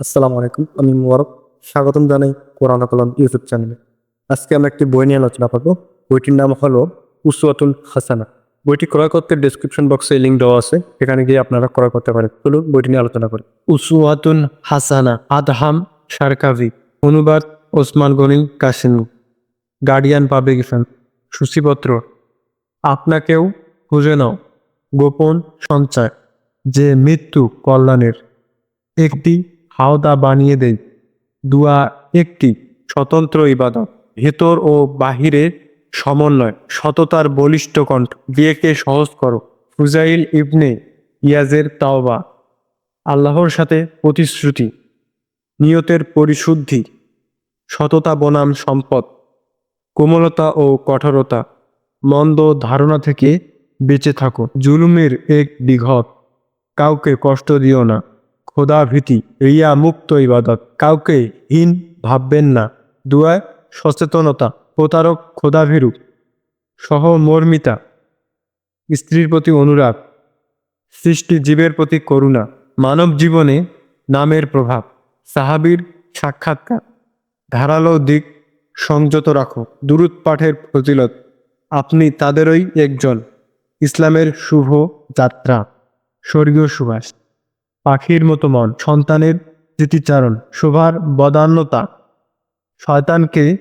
আসসালামু আলাইকুম, আমি মুবারক স্বাগতম জানাই কোরআন কলম ইউটিউব চ্যানেলে। আজকে আমরা একটি বই নিয়ে আলোচনা করব। বইটির নাম হলো উসওয়াতুল হাসানা। বইটি ক্রয় করতে ডিসক্রিপশন বক্সে লিঙ্ক দেওয়া আছে এখানে গিয়ে আপনারা ক্রয় করতে পারেন। চলুন বইটি নিয়ে আলোচনা করি। উসওয়াতুন হাসানা, আদহাম সারকাভি অনুবাদ ওসমান গনি কাসিমি। গার্ডিয়ান পাবলিকেশন সূচিপত্র। আপনাকেও খুঁজে নাও। গোপন সঞ্চয়, যে মৃত্যু কল্যাণের। একটি হাওদা বানিয়ে দেয় দুয়া একটি স্বতন্ত্র ইবাদত, ভেতর ও বাহিরে সমন্বয়, সততার বলিষ্ঠ কণ্ঠ। বিয়েকে সহজ করো। ফুজাইল ইবনে ইয়াজের তাওবা। আল্লাহর সাথে প্রতিশ্রুতি। নিয়তের পরিশুদ্ধি। সততা বনাম সম্পদ। কোমলতা ও কঠোরতা। মন্দ ধারণা থেকে বেঁচে থাকো। জুলুমের এক বিঘত কাউকে কষ্ট দিও না। খোদা ভীতি রিয়া মুক্ত ইবাদত। কাউকে হীন ভাববেন না। দুয়ায় সচেতনতা, প্রতারক খোদাভীরু সহমর্মিতা, স্ত্রীর প্রতি অনুরাগ। সৃষ্টি জীবের প্রতি করুণা। মানব জীবনে নামের প্রভাব। সাহাবীর সাক্ষাৎকার। ধারালো দিক সংযত রাখো। দুরুদ পাঠের ফজিলত। আপনি তাদেরই একজন। ইসলামের শুভ যাত্রা। স্বর্গীয় সুভাষ। পাখির মতো মন, সন্তানের স্মৃতিচারণ, শোভার বদান্যতা। শয়তানকে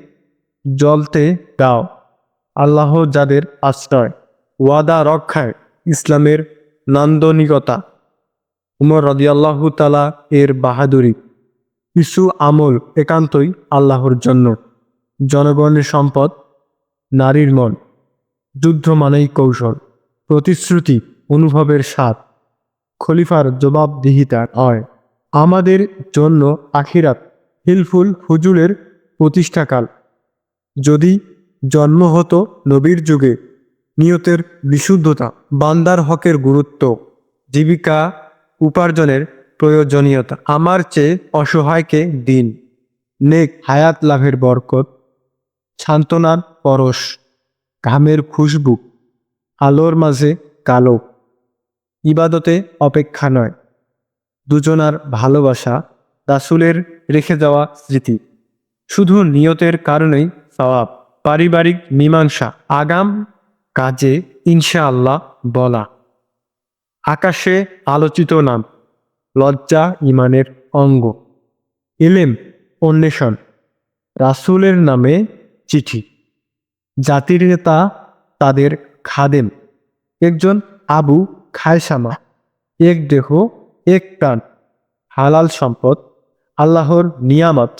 জলতে দাও, আল্লাহ যাদের আশ্রয়। ওয়াদা রক্ষায় ইসলামের নান্দনিকতা। উমর রদিয়াল্লাহু তালা এর বাহাদুরি। কিছু আমল একান্তই আল্লাহর জন্য। জনগণের সম্পদ, নারীর মন। যুদ্ধ মানেই কৌশল। প্রতিশ্রুতি, অনুভবের স্বাদ। খলিফার জবাবদিহিতা হয়। আমাদের জন্য আখিরাত হিলফুল হুজুরের প্রতিষ্ঠাকাল। যদি জন্ম হতো নবীর যুগে, নিয়তের বিশুদ্ধতা, বান্দার হকের গুরুত্ব, জীবিকা উপার্জনের প্রয়োজনীয়তা, আমার চেয়ে অসহায়কে দিন, নেক হায়াত লাভের বরকত, সান্ত্বনার পরশ, ঘামের খুশবু, আলোর মাঝে কালো। ইবাদতে অপেক্ষা নয়। দুজনার ভালোবাসা রাসুলের রেখে যাওয়া স্মৃতি। শুধু নিয়তের কারণেই সওয়াব। পারিবারিক মীমাংসা, আগাম কাজে ইনশাআল্লাহ বলা। আকাশে আলোচিত নাম, লজ্জা ইমানের অঙ্গ। এলেম, অন্বেষণ, রাসুলের নামে চিঠি। জাতির নেতা তাদের খাদেম। একজন আবু খায়সামা এক দেহ, এক প্রাণ, হালাল সম্পদ, আল্লাহর নিয়ামত,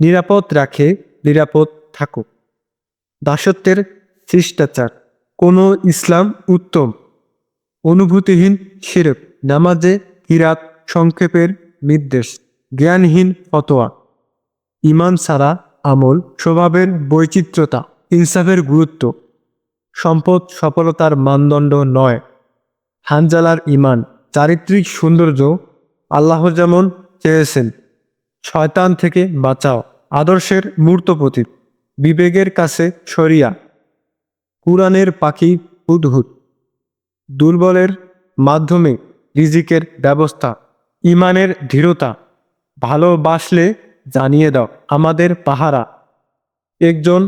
নিরাপদ রাখে, নিরাপদ থাকুক। দাসত্বের শিষ্টাচার, কোনো ইসলাম উত্তম, অনুভূতিহীন শিরক, নামাজে কিরাত, সংক্ষেপের নির্দেশ, জ্ঞানহীন ফতোয়া। ইমান ছাড়া আমল, স্বভাবের বৈচিত্র্যতা, ইনসাফের গুরুত্ব। সম্পদ সফলতার মানদণ্ড নয়। হানজালার ইমান চারিত্রিক সৌন্দর্য আল্লাহ যেমন চেয়েছেন, শয়তান থেকে বাঁচাও, আদর্শের মূর্ত প্রতীক, বিবেকের কাছে সরিয়া, কুরআনের পাখি হুদহুদ দুর্বলের মাধ্যমে রিজিকের ব্যবস্থা ইমানের দৃঢ়তা, ভালোবাসলে জানিয়ে দাও, আমাদের পাহারা, একজন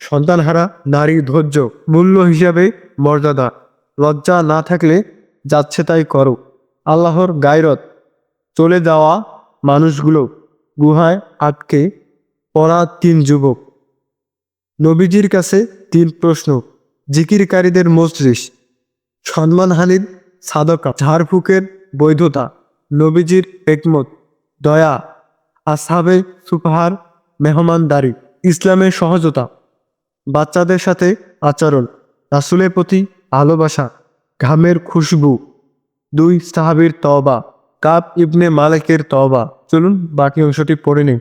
সন্তানহারা নারী ধৈর্য, মূল্য হিসাবে মর্যাদা, লজ্জা না থাকলে যাচ্ছে তাই করো। আল্লাহর গায়রত চলে যাওয়া মানুষগুলো গুহায় আটকে পড়া তিন যুবক। নবীজির কাছে তিন প্রশ্ন। জিকিরকারীদের মজলিস। সম্মানহানির সাদকা। ঝাড়ফুকের বৈধতা। নবীজির একমত। দয়া। আসাবে সুপাহার মেহমানদারি ইসলামের সহজতা। বাচ্চাদের সাথে আচরণ। রাসুলের প্রতি ভালোবাসা। ঘামের খুশবু। দুই সাহাবির তবা কাব ইবনে মালিকের তবা চলুন বাকি অংশটি পড়ে নিই।